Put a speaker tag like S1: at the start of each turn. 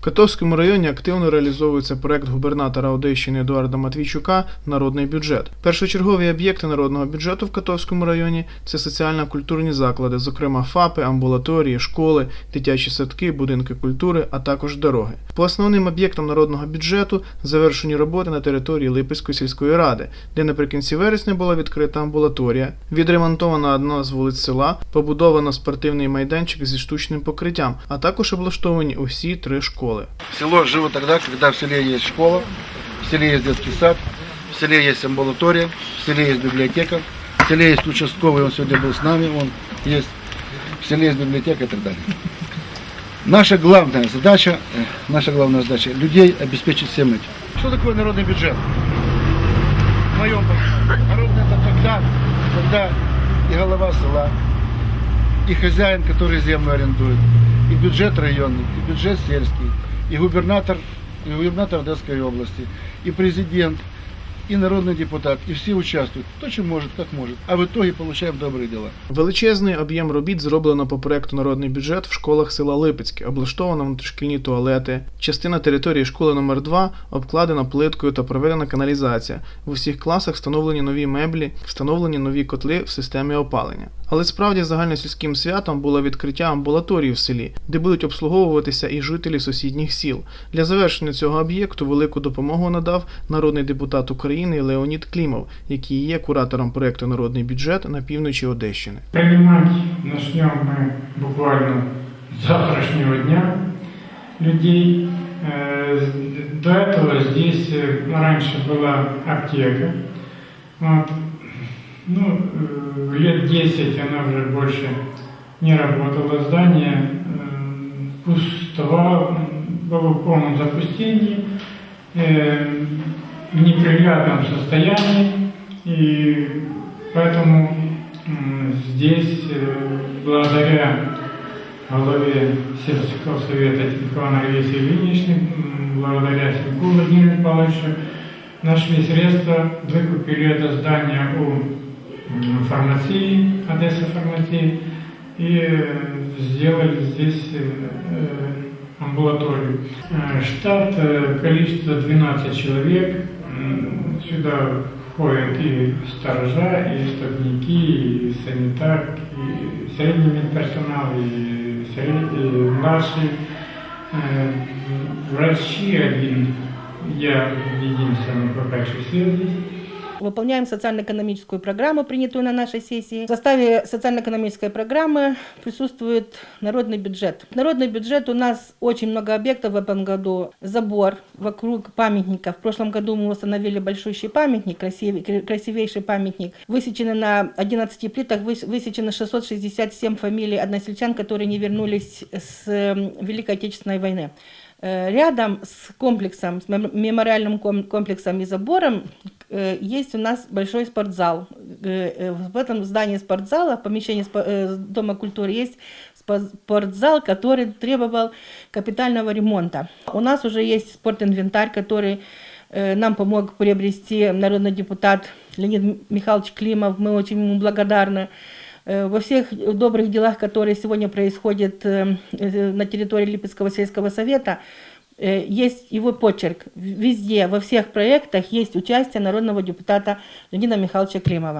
S1: В Котовському районі активно реалізовується проект губернатора Одещини Едуарда Матвійчука Народний бюджет. Першочергові об'єкти народного бюджету в Котовському районі це соціально-культурні заклади, зокрема ФАПи, амбулаторії, школи, дитячі садки, будинки культури, а також дороги. По основним об'єктам народного бюджету завершені роботи на території Липецької сільської ради, де наприкінці вересня була відкрита амбулаторія, відремонтована одна з вулиць села, побудовано спортивний майданчик зі штучним покриттям, а також облаштовані усі три школи.
S2: Село живо тогда, когда в селе есть школа, в селе есть детский сад, в селе есть амбулатория, в селе есть библиотека, в селе есть участковый, он сегодня был с нами, он есть, в селе есть библиотека и так далее. Наша главная задача, э, наша главная задача людей обеспечить всем этим. Что такое народный бюджет? В моем понимании. Народный это тогда, когда и голова села, и хозяин, который землю арендует, и бюджет районный, и бюджет сельский, и губернатор, и губернатор Одесской области, и президент, и народный депутат, и все участвуют, кто чем может, как может. А в итоге получаем добрые дела.
S1: Величезний об'єм робіт зроблено по проекту Народний бюджет в школах села Липецьке, облаштовано внутрішкільні туалети. Частина території школи номер 2 обкладена плиткою та проведена каналізація. В усіх класах встановлені нові меблі, встановлені нові котли в системі опалення. Але справді загальносільським святом було відкриття амбулаторії в селі, де будуть обслуговуватися і жителі сусідніх сіл. Для завершення цього об'єкту велику допомогу надав народний депутат України Леонід Клімов, який є куратором проекту Народний бюджет на півночі Одещини.
S3: Принимать начнем мы буквально с завтрашнего дня людей. Э, До этого здесь э, раньше была аптека. Вот. Ну, э, лет 10 она уже больше не работала. Здание э, пустовало, м, было в полном запустении, э, в неприглядном состоянии. И поэтому здесь, э, благодаря главе сельского совета Тинькова Раисе Ильиничне, м, благодаря Сенку Владимиру Павловичу, нашли средства, выкупили это здание у фармации, Одесса фармации, и э, сделали здесь э, амбулаторию. Штат, количество 12 человек, сюда входят и сторожа, и стопники, и санитар, и средний медперсонал, и, средний, и наши Э, Врачи один, я единственный пока что все здесь.
S4: Выполняем социально-экономическую программу, принятую на нашей сессии. В составе социально-экономической программы присутствует народный бюджет. Народный бюджет у нас очень много объектов в этом году. Забор вокруг памятника. В прошлом году мы установили большущий памятник, красивый, красивейший памятник. Высечены на 11 плитах, выс- высечено 667 фамилий односельчан, которые не вернулись с э, Великой Отечественной войны. Э, Рядом с комплексом, с мем- мемориальным ком- комплексом и забором есть у нас большой спортзал. Э, э, В этом здании спортзала, в помещении э, Дома культуры есть спо- спортзал, который требовал капитального ремонта. У нас уже есть спортинвентарь, который э, нам помог приобрести народный депутат Леонид Михайлович Климов. Мы очень ему благодарны. Э, Во всех добрых делах, которые сегодня происходят э, э, на территории Липецкого сельского совета, э, есть его почерк. Везде, во всех проектах есть участие народного депутата Леонида Михайловича Климова.